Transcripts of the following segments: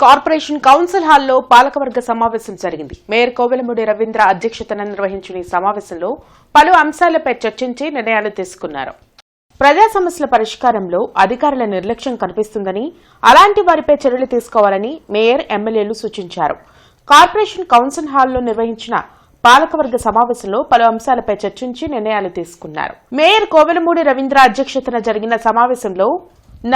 Corporation council హాల్లో పాలకవర్గ సమావేశం జరిగింది. మేయర్ కోవెలమూడి రవీంద్ర అధ్యక్షతన నిర్వహించిన ఈ సమావేశంలో పలు అంశాలపై చర్చించి నిర్ణయాలు తీసుకున్నారు. ప్రజా సమస్యల పరిష్కారంలో అధికారుల నిర్లక్ష్యం కనిపిస్తుందని అలాంటి వారిపై చర్యలు తీసుకోవాలని మేయర్ ఎమ్మెల్యేలు సూచించారు. కార్పొరేషన్ కౌన్సిల్ హాల్లో నిర్వహించిన పాలకవర్గ సమావేశంలో పలు అంశాలపై చర్చించి నిర్ణయాలు తీసుకున్నారు. మేయర్ కోవెలమూడి రవీంద్ర అధ్యక్షతన జరిగిన సమావేశంలో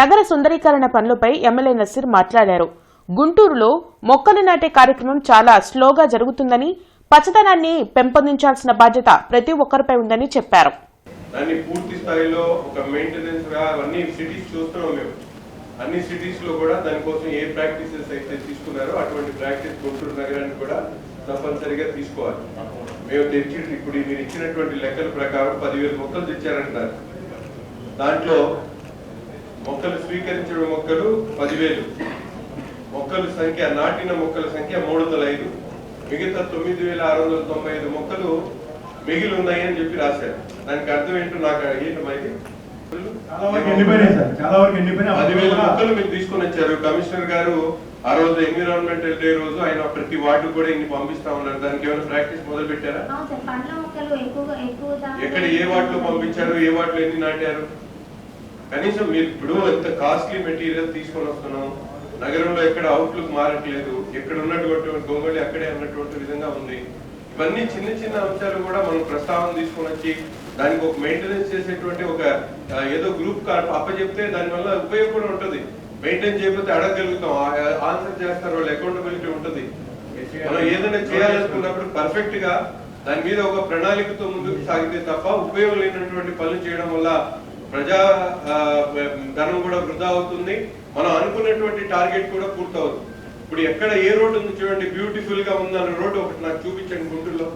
నగర సుందరీకరణ పనులపై ఎమ్మెల్యే నసీర్ మాట్లాడారు. గుంటూరులో మొక్కలు నాటే కార్యక్రమం చాలా స్లోగా జరుగుతుందని పచ్చదనాన్ని పెంపొందించాల్సిన బాధ్యత ప్రతి ఒక్కరిపై ఉందని చెప్పారు. దాన్ని పూర్తి స్థాయిలో ఒక మెయింటెనెన్స్గా అన్ని సిటీస్ చూస్తున్నాం మేము. అన్ని సిటీస్లో కూడా దానికోసం ఏ ప్రాక్టీసెస్ అయితే తీసుకున్నారో అటువంటి ప్రాక్టీస్ గుంటూరు నగరానికి కూడా తప్పనిసరిగా తీసుకోవాలి. మేము తెచ్చి ఇప్పుడు మీరు ఇచ్చినటువంటి లెక్కల ప్రకారం పదివేల మొక్కలు తెచ్చారంటారు. దాంట్లో మొక్కలు స్వీకరించిన మొక్కలు పదివేలు. మొక్కల సంఖ్య నాటిన మొక్కల సంఖ్య మూడు వందల ఐదు. మిగతా తొమ్మిది వేల ఆరు వందల తొంభై ఐదు మొక్కలు మిగిలి ఉన్నాయి అని చెప్పి రాశారు. దానికి అర్థం ఏంటో నాకు పదివేల కూడా మొక్కలు మీరు తీసుకొని వచ్చారు. కమిషనర్ గారు ఆ రోజు ఎన్విరాన్మెంటల్ డే రోజు ఆయన ప్రతి వార్డు కూడా ఇన్ని పంపిస్తా ఉన్నారు. దానికి ఏమైనా ప్రాక్టీస్ మొదలు పెట్టారా అవును సార్ పండ్ల మొక్కలు ఎక్కువగా ఎక్కువ దాకా- ఎక్కడ ఏ వార్డులో పంపించారు? ఏ వార్డులో ఎన్ని నాటారు? కనీసం మీరు ఇప్పుడు ఎంత కాస్ట్లీ మెటీరియల్ తీసుకొని వస్తున్నాం. నగరంలో ఎక్కడ అవుట్లుక్ మారట్లేదు. ఎక్కడ ఉన్నటువంటి గొంగళి అక్కడే ఉన్నటువంటి విధంగా ఉంది. ఇవన్నీ చిన్న చిన్న అంశాలు కూడా మనం ప్రస్తావన తీసుకొని వచ్చి దానికి ఒక మెయింటెనెన్స్ చేసేటువంటి ఒక ఏదో గ్రూప్ అప్పచెప్తే దాని వల్ల ఉపయోగం కూడా ఉంటుంది. మెయింటైన్ చేయకపోతే అడగగలుగుతాం. ఆన్సర్ చేస్తారు వాళ్ళ అకౌంటబిలిటీ ఉంటుంది. మనం ఏదైనా చేయాలనుకున్నప్పుడు పర్ఫెక్ట్గా దాని మీద ఒక ప్రణాళికతో ముందుకు సాగితే తప్ప ఉపయోగం లేనటువంటి పనులు చేయడం వల్ల ప్రజా ఆ, ధనం కూడా వృధా అవుతుంది. మనం అనుకున్నటువంటి టార్గెట్ కూడా పూర్తవుతుంది. ఇప్పుడు ఎక్కడ ఏ రోడ్డు ఉంది చూడండి బ్యూటిఫుల్గా ఉందన్న రోడ్డు ఒకటి నాకు చూపించండి గుంటూరులో.